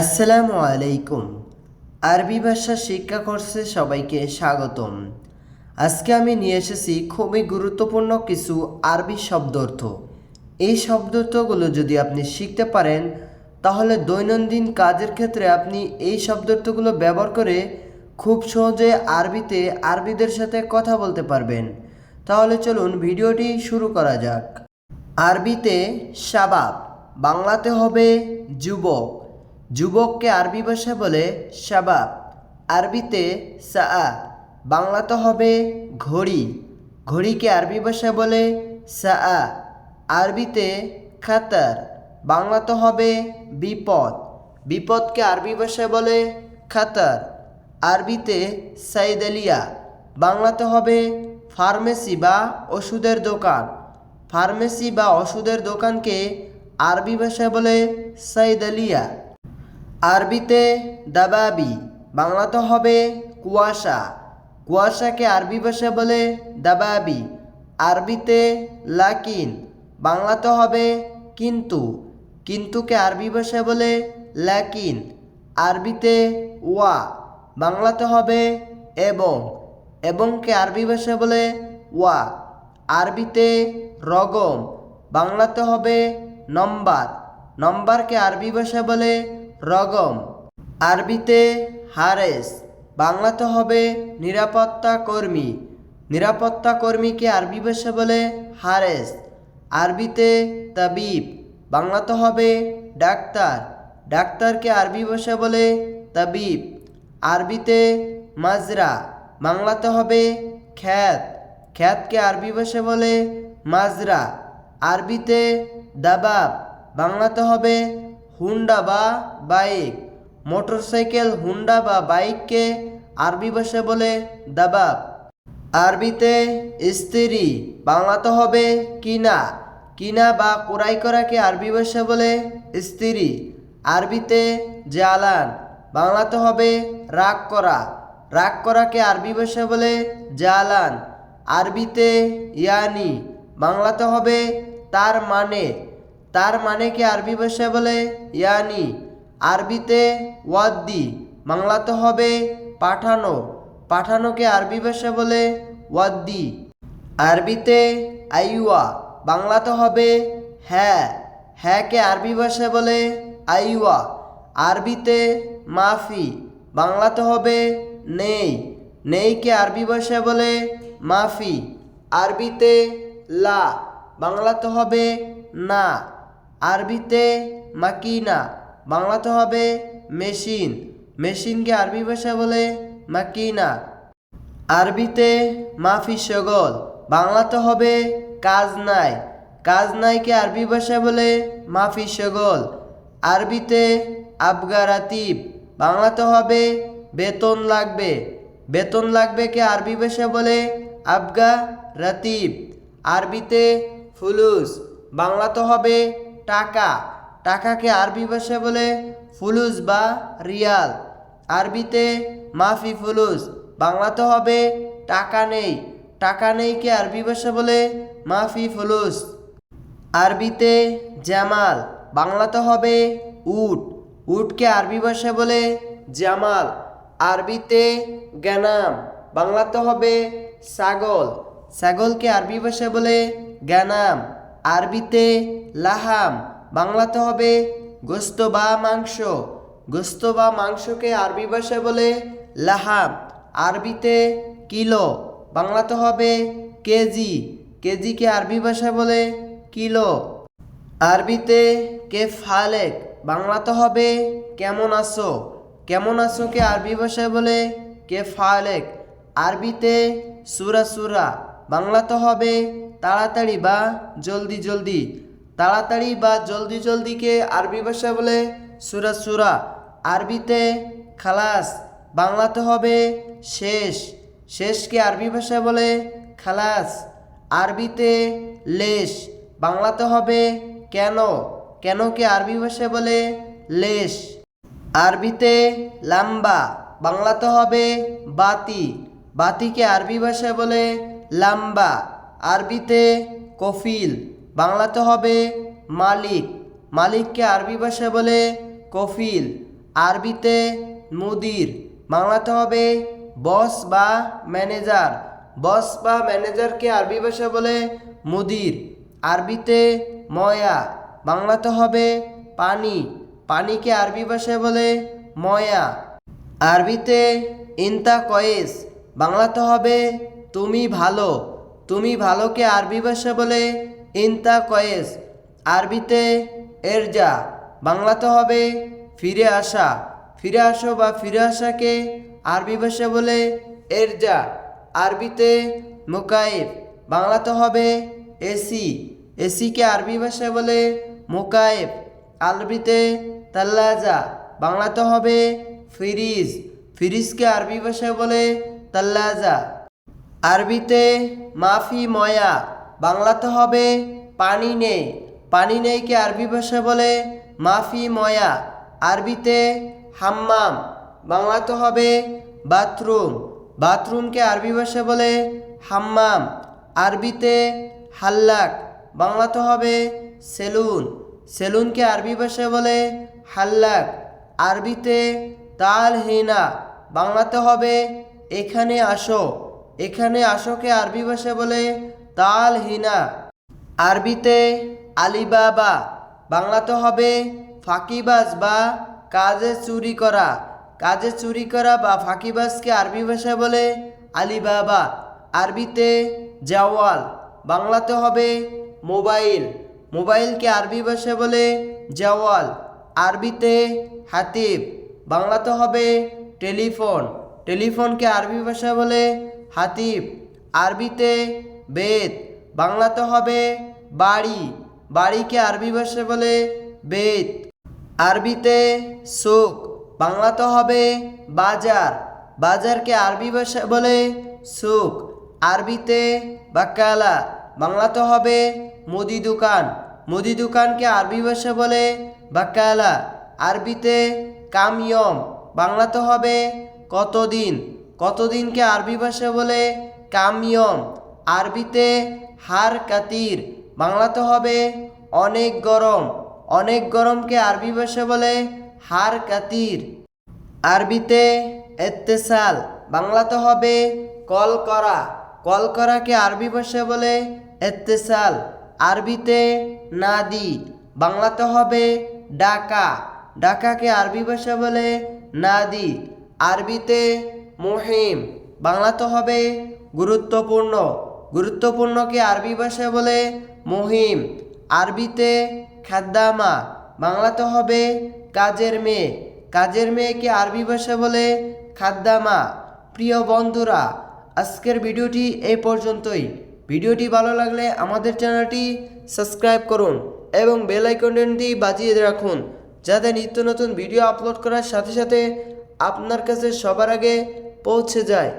আসসালামু আলাইকুম। আরবি ভাষা শিক্ষা কোর্সে সবাইকে স্বাগতম। আজকে আমি নিয়ে এসেছি খুবই গুরুত্বপূর্ণ কিছু আরবি শব্দার্থ। এই শব্দার্থগুলো যদি আপনি শিখতে পারেন, তাহলে দৈনন্দিন কাজের ক্ষেত্রে আপনি এই শব্দার্থগুলো ব্যবহার করে খুব সহজে আরবিতে আরবিদের সাথে কথা বলতে পারবেন। তাহলে চলুন ভিডিওটি শুরু করা যাক। আরবিতে শাবাব, বাংলাতে হবে যুবক। যুবককে আরবি ভাষায় বলে শাবাব। আরবিতে সাআ। বাংলাতে হবে ঘড়ি। ঘড়িকে আরবি ভাষায় বলে সাআ। আরবিতে খাতার। বাংলাতে হবে বিপদ। বিপদকে আরবি ভাষায় বলে খাতার। আরবিতে সাইদালিয়া। বাংলাতে হবে ফার্মেসি বা ওষুধের দোকান। ফার্মেসি বা ওষুধের দোকানকে আরবি ভাষায় বলে সাইদালিয়া। আরবিতে দাবাবি, বাংলাতে হবে কুয়াশা। কুয়াশাকে আরবি ভাষা বলে দাবাবি। আরবিতে লাকিন, বাংলাতে হবে কিন্তু। কিন্তুকে আরবি ভাষা বলে লাকিন। আরবিতে ওয়া, বাংলাতে হবে এবং। এবংকে আরবি ভাষা বলে ওয়া। আরবিতে রগম, বাংলাতে হবে নম্বর। নম্বরকে আরবি ভাষা বলে রগম। আরবিতে হারেস। বাংলাতে হবে নিরাপত্তা কর্মী। নিরাপত্তা কর্মীকে আরবি ভাষা বলে হারেস। আরবিতে তাবিব। বাংলাতে হবে ডাক্তার। ডাক্তারকে আরবি ভাষা বলে তাবিব। আরবিতে মাজরা। বাংলাতে হবে খ্যাত। খ্যাতকে আরবি ভাষা বলে মাজরা। আরবিতে দাবাব। বাংলাতে হবে হুন্ডা বা বাইক মোটরসাইকেল হুন্ডা বা বাইককে আরবি ভাষায় বলে দাবাব। আরবিতে স্ত্রী বাংলাতে হবে কিনা কিনা বা কোরাই করাকে আরবি ভাষা বলে স্ত্রী। আরবিতে জালান বাংলাতে হবে রাগ করা, রাগ করাকে আরবি ভাষা বলে জালান আরবিতে ইয়ানি বাংলাতে হবে তার মানে। তার মানে কি আরবি ভাষায় বলে? ইয়ানি। আরবিতে ওয়াদ্দি। বাংলাতে হবে পাঠানো। পাঠানোকে আরবি ভাষা বলে? ওয়াদ্দি। আরবিতে আইওয়া। বাংলাতে হবে হ্যাঁ। হ্যাঁকে আরবি ভাষায় বলে? আইওয়া। আরবিতে মাফি। বাংলাতে হবে নেই। নেইকে আরবি ভাষায় বলে? মাফি। আরবিতে লা। বাংলাতে হবে না। আরবিতে মাকিনা, বাংলাতে হবে মেশিন। মেশিনকে আরবি ভাষা বলে মাকিনা। আরবিতে মাফি সগল, বাংলাতে হবে কাজ নাই কাজ নাইকে আরবি ভাষা বলে মাফি সগল। আরবিতে আবগারাতিব বাংলাতে হবে বেতন লাগবে। বেতন লাগবে কে আরবি ভাষা বলে আবগা রাতিব আরবিতে ফুলুস, বাংলাতে হবে টাকা। টাকাকে আরবি ভাষা বলে ফুলুস বা রিয়াল। আরবিতে মাফি ফুলুস বাংলাতে হবে টাকা নেই। টাকা নেই কে আরবি ভাষা বলে মাফি ফুলুস। আরবিতে জামাল বাংলাতে হবে উট। উটকে আরবি ভাষা বলে জামাল। আরবিতে গ্যানাম বাংলাতে হবে ছাগল। ছাগলকে আরবি ভাষা বলে গানাম। আরবিতে লাহাম, বাংলাতে হবে গোস্ত বা মাংস। গোস্ত বা মাংসকে আরবি ভাষায় বলে লাহাম। আরবিতে কিলো, বাংলাতে হবে কেজি। কেজিকে আরবি ভাষায় বলে কিলো। আরবিতে কে ফালেক বাংলাতে হবে কেমন আছো। কেমন আছোকে আরবি ভাষায় বলে কে ফালেক আরবিতে সুরা সুরা, বাংলাতে হবে তাড়াতাড়ি বা জলদি জলদি। তাড়াতাড়ি বা জলদি জলদিকে আরবি ভাষা বলে সুরা সুরা। আরবিতে খালাস, বাংলাতে হবে শেষ। শেষকে আরবি ভাষায় বলে খালাস। আরবিতে লেশ, বাংলাতে হবে কেন? কেনকে আরবি ভাষায় বলে লেশ? আরবিতে লাম্বা, বাংলাতে হবে বাতি। বাতিকে আরবি ভাষায় বলে লাম্বা। আরবিতে কফিল, বাংলাতে হবে মালিক। মালিককে আরবি ভাষায় বলে কফিল। আরবিতে মুদির, বাংলাতে হবে বস বা ম্যানেজার। বস বা ম্যানেজারকে আরবি ভাষা বলে মুদির। আরবিতে ময়া, বাংলাতে হবে পানি। পানিকে আরবি ভাষায় বলে ময়া। আরবিতে ইনতা কয়েস বাংলাতে হবে তুমি ভালো। তুমি ভালোকে আরবি ভাষা বলে ইনতা কয়েস, আরবিতে এরজা, বাংলাতে হবে ফিরে আসা। ফিরে আসো বা ফিরে আসাকে আরবি ভাষা বলে এরজা, আরবিতে মোকাইফ, বাংলাতে হবে এসি। এসিকে আরবি ভাষায় বলে মোকাইফ, আরবিতে তাল্লাজা, বাংলাতে হবে ফিরিজ। ফিরিজকে আরবি ভাষায় বলে তাল্লাজা। আরবিতে, মাফি ময়া বাংলাতে হবে, পানি নেই পানি নেইকে আরবি ভাষায় বলে, মাফি ময়া আরবিতে, হাম্মাম বাংলাতে হবে, বাথরুম বাথরুমকে আরবি ভাষায় বলে, হাম্মাম আরবিতে, হাল্লাক বাংলাতে হবে, সেলুন সেলুনকে আরবি ভাষায় বলে, হাল্লাক আরবিতে তাল হিনা বাংলাতে হবে, এখানে আসো এখানে আসোকে আরবি ভাষা বলে তাল হিনা। আরবিতে আলিবাবা বাংলাতে হবে ফাঁকিবাজ বা কাজে চুরি করা। কাজে চুরি করা বা ফাঁকিবাজকে আরবি ভাষায় বলে আলিবাবা। আরবিতে জাওয়াল বাংলাতে হবে মোবাইল। মোবাইলকে আরবি ভাষায় বলে জাওয়াল। আরবিতে হাতিব বাংলাতে হবে টেলিফোন। টেলিফোনকে আরবি ভাষায় বলে হাতিব, আরবিতে বেদ, বাংলাতে হবে বাড়ি। বাড়িকে আরবি ভাষায় বলে বেদ। আরবিতে সুক বাংলাতে হবে বাজার। বাজারকে আরবি ভাষা বলে সুক আরবিতে বাকালা, বাংলাতে হবে মুদি দোকান। মুদি দোকানকে আরবি ভাষা বলে বাকালা। আরবিতে কামিয়ম, বাংলাতে হবে কতদিন। কতদিনকে আরবি ভাষা বলে? কামিয়ম। আরবিতে হার কাতির। বাংলাতে হবে অনেক গরম। অনেক গরমকে আরবি ভাষা বলে হার কাতির। আরবিতে এত্তেসাল। বাংলাতে হবে কল করা কল করাকে আরবি ভাষা বলে এত্তেসাল। আরবিতে নাদি। বাংলাতে হবে ডাকা। ডাকাকে আরবি ভাষা বলে নাদি। আরবিতে মুহিম। বাংলাতে হবে গুরুত্বপূর্ণ। গুরুত্বপূর্ণকে আরবি ভাষায় বলে? মুহিম। আরবিতে খাদ্দামা। বাংলাতে হবে কাজের মেয়ে। কাজের মেয়েকে আরবি ভাষা বলে? খাদ্দামা। প্রিয় বন্ধুরা, আজকের ভিডিওটি এই পর্যন্তই। ভিডিওটি ভালো লাগলে আমাদের চ্যানেলটি সাবস্ক্রাইব করুন এবং বেল আইকনটি বাজিয়ে রাখুন যাতে নিত্য নতুন ভিডিও আপলোড করার সাথে সাথে আপনার কাছে সবার আগে পৌঁছে যায়।